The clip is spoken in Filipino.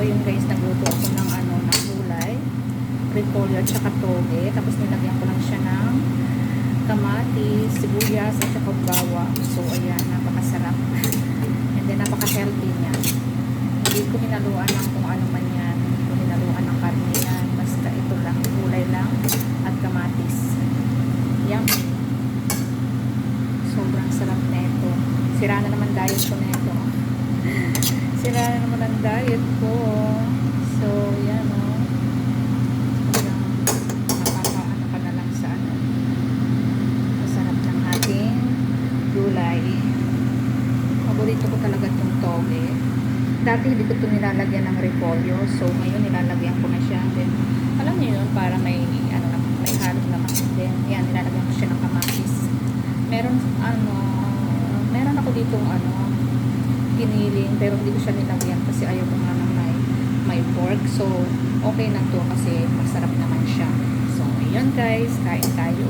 yun guys, nagluto ako ng ano, ng gulay. Repolyo at saka toge. Tapos nilagyan ko lang siya ng kamatis, sibuyas at saka bawang. So ayan, napakasarap. And then napaka-healthy niya. Hindi ko hinaluan ng kung ano man yan. Hindi ko hinaluan ng karne yan. Basta ito lang, gulay lang at kamatis. Yummy. Sobrang sarap na ito. Sira na naman diet ko na ito. Sira na naman ang diet ko. So, yan o. Hanggang makakaano ka na lang sa ano. Masarap ng ating gulay. Paborito ko talaga itong toge. Dati hindi ko ito nilalagyan ng repolyo. So, ngayon nilalagyan ko na siya. Then, alam niyo yun, para may, ano, na- may halo naman. Then, yan, nilalagyan ko siya ng kamatis. Meron, ano, meron ako dito, ano, piniling, pero hindi ko siya nilagyan kasi ayaw ko nga ng may, may pork. So, okay na to kasi masarap naman siya. So, yun guys, kain tayo.